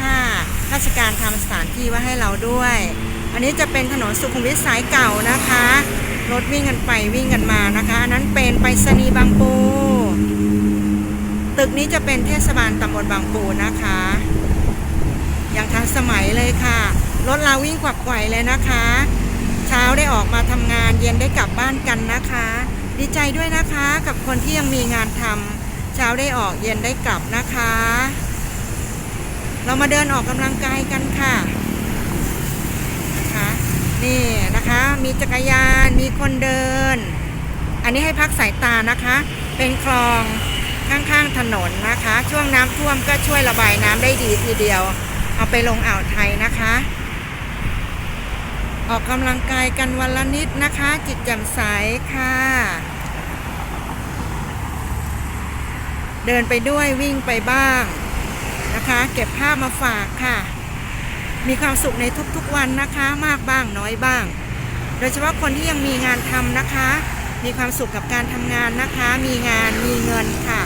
ค่ะราชการทำสถานที่ไว้ให้เราด้วย อันนี้จะเป็นถนนสุขุมวิทสายเก่านะคะ รถวิ่งกันไปวิ่งกันมานะคะ อันนั้นเป็นไปรษณีย์บางปู ตึกนี้จะเป็นเทศบาลตำบลบางปูนะคะ อย่างทันสมัยเลยค่ะ รถเราวิ่งขวักไขวเลยนะคะ เช้าได้ออกมาทำงานเย็นได้กลับบ้านกันนะคะ ดีใจด้วยนะคะกับคนที่ยังมีงานทำเช้าได้ออกเย็นได้กลับนะคะ เรามาเดินออกกำลังกายกันค่ะนะคะนี่นะคะ มีจักรยาน มีคนเดิน อันนี้ให้พักสายตานะคะ เป็นคลองข้างๆถนนนะคะ ช่วงน้ำท่วมก็ช่วยระบายน้ำได้ดีทีเดียว เอาไปลงอ่าวไทยนะคะ ออกกำลังกายกันวันละนิดนะคะ จิตแจ่มใสค่ะ เดินไปด้วยวิ่งไปบ้าง เก็บภาพมาฝากค่ะ มีความสุขในทุกๆวันนะคะ มากบ้างน้อยบ้าง โดยเฉพาะคนที่ยังมีงานทำนะคะ มีความสุขกับการทำงานนะคะ มีงานมีเงินค่ะ